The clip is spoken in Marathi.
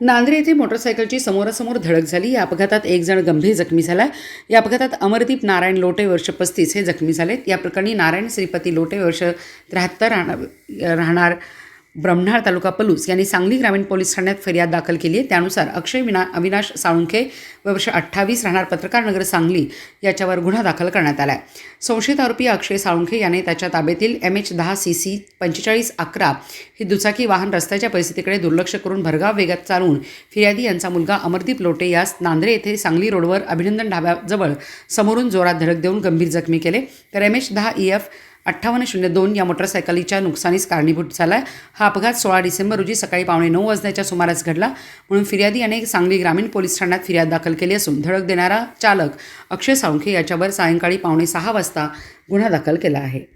नांद्रे येथे मोटरसायकलची समोरासमोर धडक झाली. या अपघातात एक जण गंभीर जखमी झाला. या अपघातात अमरदीप नारायण लोटे वर्ष पस्तीस हे जखमी झालेत. या प्रकरणी नारायण श्रीपती लोटे वर्ष त्र्याहत्तर राहणार राहणार ब्रह्मणाळ तालुका पलूस यांनी सांगली ग्रामीण पोलीस ठाण्यात फिर्याद दाखल केली आहे. त्यानुसार अक्षय विना अविनाश साळुंखे वर्ष अठ्ठावीस राहणार पत्रकार नगर सांगली याच्यावर गुन्हा दाखल करण्यात आला आहे संशयित आरोपी अक्षय साळुंखे याने त्याच्या ताब्यातील एम एच दहा सी सी पंचेचाळीस अकरा ही दुचाकी वाहन रस्त्याच्या परिस्थितीकडे दुर्लक्ष करून भरगाव वेगात चालवून फिर्यादी यांचा मुलगा अमरदीप लोटे यास नांद्रे येथे सांगली रोडवर अभिनंदन ढाब्याजवळ समोरून जोरात धडक देऊन गंभीर जखमी केले. तर एम एच दहा ई एफ अठ्ठावन्न शून्य दोन या मोटरसायकलीच्या नुकसानीस कारणीभूत झाला आहे हा अपघात सोळा डिसेंबर रोजी सकाळी पावणे नऊ वाजण्याच्या सुमारास घडला. म्हणून फिर्यादी याने सांगली ग्रामीण पोलीस ठाण्यात फिर्याद दाखल केली असून धडक देणारा चालक अक्षय साळुंखे याच्यावर सायंकाळी पावणे सहा वाजता गुन्हा दाखल केला आहे.